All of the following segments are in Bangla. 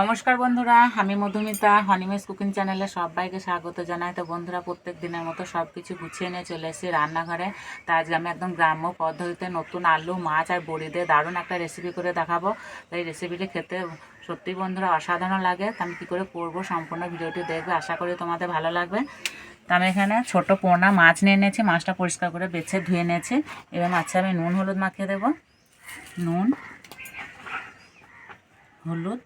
নমস্কার বন্ধুরা, আমি মধুমিতা হনিমেস কুকিং চ্যানেলে সবাইকে স্বাগত জানাই। তো বন্ধুরা, প্রত্যেক দিনের মতো সব কিছু গুছিয়ে নিয়ে চলে এসেছি রান্নাঘরে। তা আজকে আমি একদম গ্রাম্য পদ্ধতিতে নতুন আলু, মাছ আর বড়ি দিয়ে দারুণ একটা রেসিপি করে দেখাবো। তো এই রেসিপিটি খেতে সত্যি বন্ধুরা অসাধারণ লাগে। তো আমি কী করে করব সম্পূর্ণ ভিডিওটি দেখবে। আশা করি তোমাদের ভালো লাগবে। তো আমি এখানে ছোট পোনা মাছ নিয়ে নিয়েছি, মাছটা পরিষ্কার করে বেছে ধুয়ে নিয়েছি। এবার মাছে আমি নুন, হলুদ মাখিয়ে দেবো। নুন, হলুদ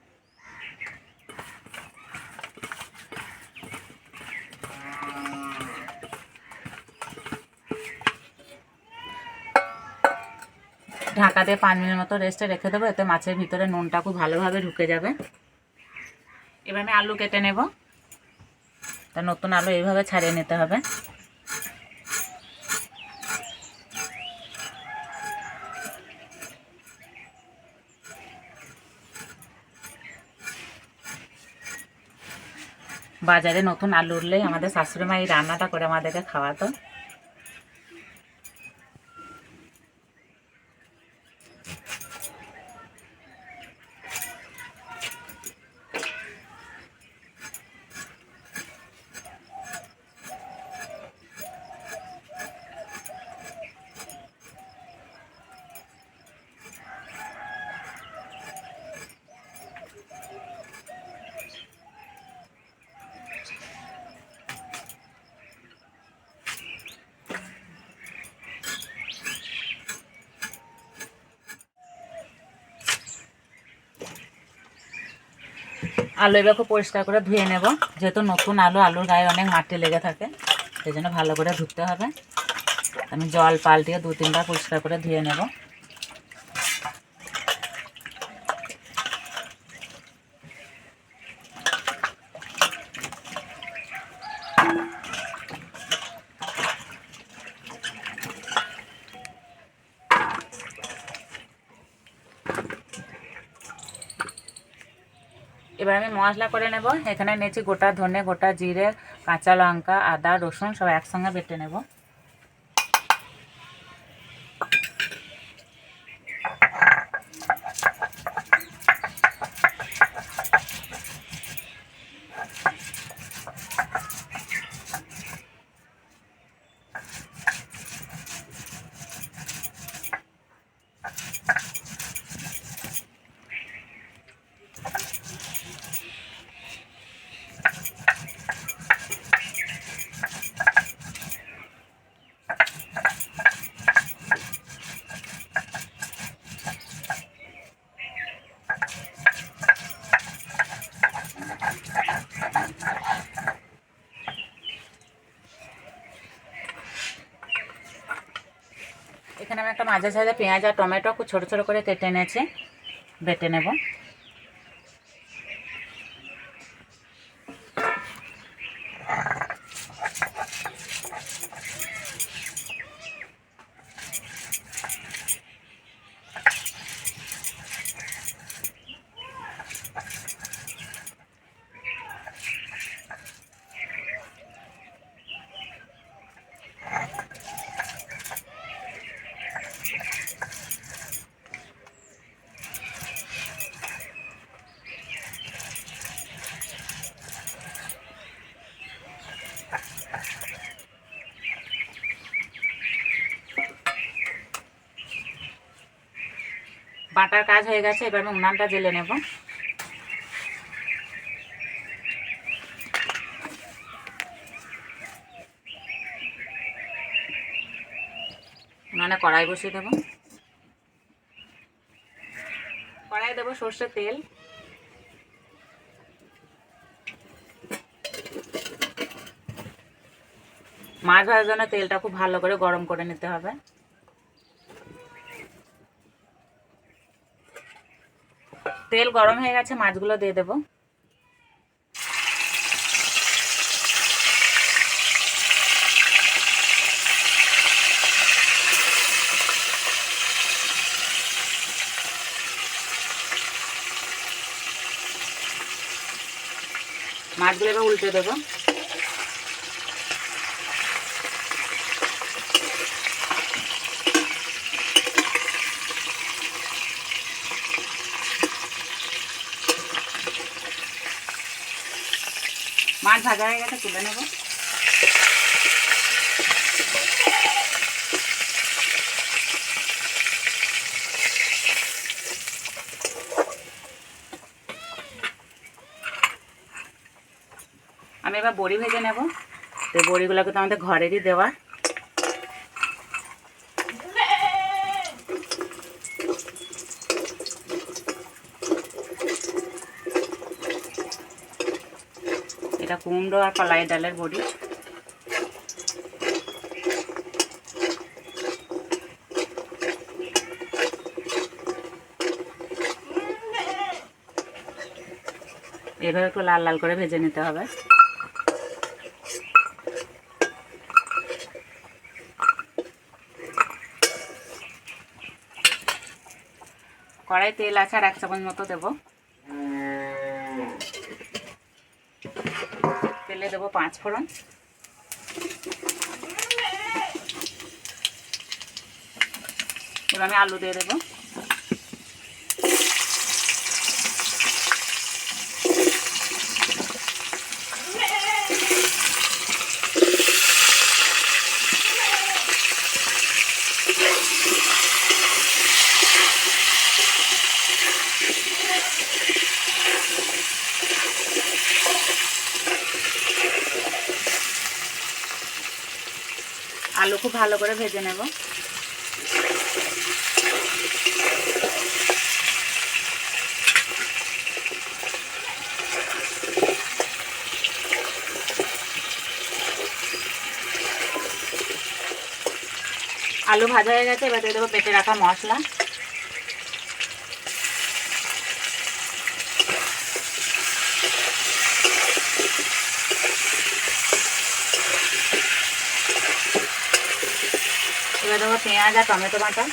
ঢাকা দিয়ে পাঁচ মিনিট মতো রেস্টে রেখে দেবো, এতে মাছের ভিতরে নুনটা খুব ভালোভাবে ঢুকে যাবে। এবার আমি আলু কেটে নেব। তা নতুন আলু এইভাবে ছাড়িয়ে নিতে হবে। বাজারে নতুন আলু উঠলেই আমাদের শাশুড়ি মা এই রান্নাটা করে আমাদেরকে খাওয়াতো। আলু এবার খুব পরিষ্কার করে ধুয়ে নেব। যেহেতু নতুন আলু, আলুর গায়ে অনেক মাটি লেগে থাকে, সেই জন্য ভালো করে ধুতে হবে। আমি জল পাল্টিয়ে দু তিনবার পরিষ্কার করে ধুয়ে নেব। এবার আমি মশলা করে নেব। এখানে নিয়েছি গোটা ধনে, গোটা জিরে, কাঁচা লঙ্কা, আদা, রসুন সব একসঙ্গে বেটে নেব। একটা মাঝে সাইজে পেঁয়াজ আর টমেটো খুব ছোটো ছোটো করে কেটে নেছে বেটে নেব। বাটার কাজ হয়ে গেছে, এবার আমি উনানটা জেলে নেব। উনানে কড়াই বসিয়ে দেবো। কড়াই দেবো সর্ষের তেল। মাছ ভাজার জন্য তেলটা খুব ভালো করে গরম করে নিতে হবে। তেল গরম হয়ে গেছে মাছগুলো দিয়ে দেবো। মাছগুলো এবার উল্টে দেবো মাছ ভাজা হয়ে গেছে, তুলে নেব। আমি এবার বড়ি ভেজে নেব। তো বড়িগুলোকে তো আমাদের ঘরেরই দেওয়া। এটা কুমড়ো আর কলাই ডালের বড়ি। এভাবে একটু লাল লাল করে ভেজে নিতে হবে। কড়াই তেল আছে আর এক চামচ মতো দেবো। তেলে দেবো পাঁচ ফোড়ন। আমি আলু দিয়ে দেবো। আলু খুব ভালো করে ভেজে নেব। আলু ভাজা হয়ে গেছে, এবার দিয়ে দেবো পেটে রাখা মশলা। দেবো পেঁয়াজ আর টমেটো বাটা।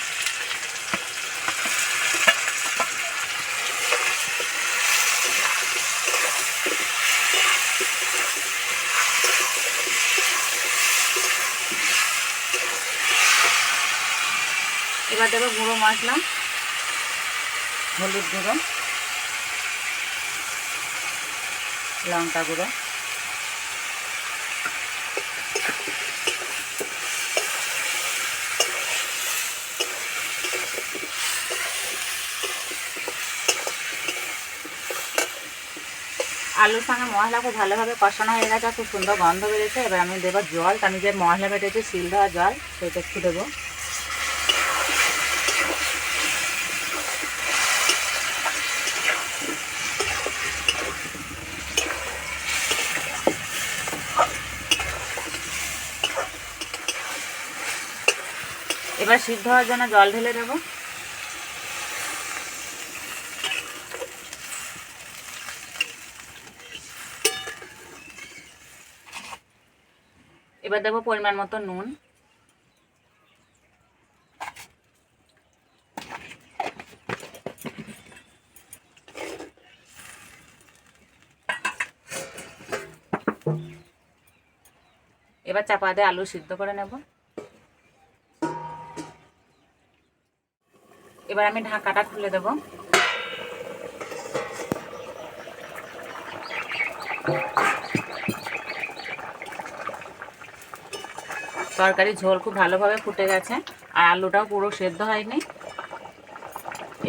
এবার দেবো গুঁড়ো মশলা হলুদ গুঁড়ো লঙ্কা গুঁড়ো। আলুর সঙ্গে মশলা খুব ভালোভাবে কষানো হয়ে গেছে, খুব সুন্দর গন্ধ বেরোচ্ছে এবার আমি দেবো জল আমি যে মশলা বেটেছি শিল দেওয়া জল, সেটা একটু দেবো। এবার সিদ্ধ হওয়ার জন্য জল ঢেলে দেবো। এবার দেবো পরিমাণ মতো নুন। এবার চাপা দিয়ে আলু সিদ্ধ করে নেব। এবার আমি ঢাকাটা খুলে দেব। তরকারি ঝোল খুব ভালোভাবে ফুটে গেছে। আর আলুটাও পুরো সেদ্ধ হয়নি।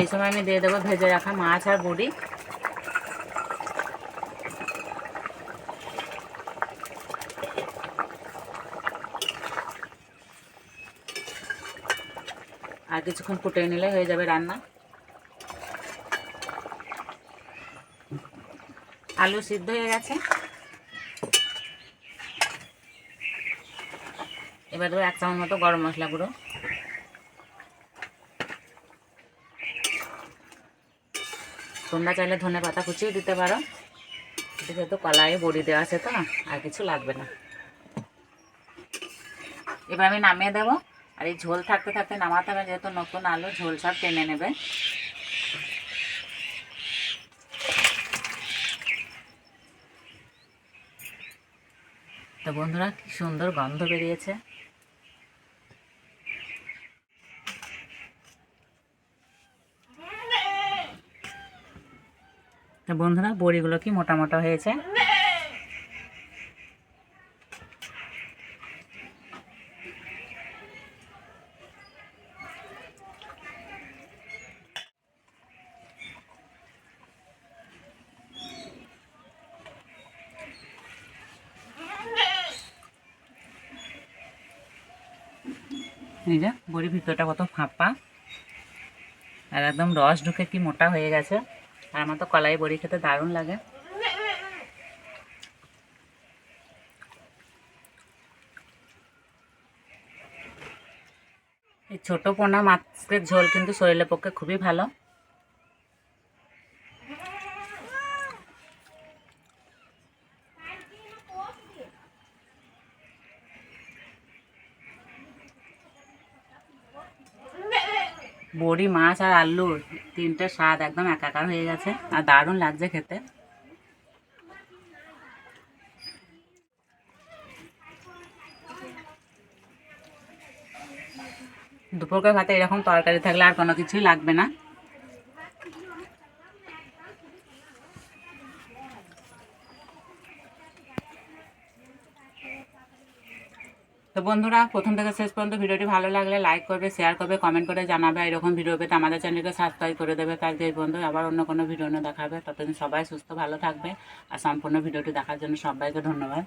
এই সময় আমি দিয়ে দেবো ভেজে রাখা মাছ আর বড়ি। আর কিছুক্ষণ ফুটিয়ে নিলে হয়ে যাবে রান্না। আলু সিদ্ধ হয়ে গেছে। এবার দেবো এক চামচ মতো গরম মশলা গুঁড়ো। তোমরা চাইলে ধনে পাতা কুচিও দিতে পারো। যেহেতু কলাইয়ে বড়ি দেওয়া আছে তো, আর কিছু লাগবে না। এবার আমি নামিয়ে দেবো। আর এই ঝোল থাকতে থাকতে নামাতে হবে, যেহেতু নতুন আলু, ঝোল সব টেনে নেবে। তো বন্ধুরা, কি সুন্দর গন্ধ বেরিয়েছে। বন্ধুরা, বড়িগুলো কি মোটা মোটা হয়েছে? বড়ির ভিতরটা কত ফাঁপা। আর একদম রস ঢুকে কি মোটা হয়ে গেছে। আর আমার তো কলাই বড়ি খেতে দারুণ লাগে। এই ছোট পোনা মাছের ঝোল কিন্তু শরীরের পক্ষে খুবই ভালো। বড়ি, মাছ আর আলু, তিনটে স্বাদ একদম একাকার হয়ে গেছে। আর দারুণ লাগছে খেতে। দুপুরকার ভাতে এরকম তরকারি থাকলে আর কোনো কিছুই লাগবে না। তো বন্ধুরা, প্রথম থেকে শেষ পর্যন্ত ভিডিওটি ভালো লাগলে লাইক করবে শেয়ার করবে কমেন্ট করে জানাবে এরকম ভিডিও পেতে আমাদের চ্যানেলকে সাবস্ক্রাইব করে দেবে। তাই এই বন্ধু, আবার অন্য কোনো ভিডিও দেখাবে। ততদিন সবাই সুস্থ, ভালো থাকবে, আর সম্পূর্ণ ভিডিওটি দেখার জন্য সবাইকে ধন্যবাদ।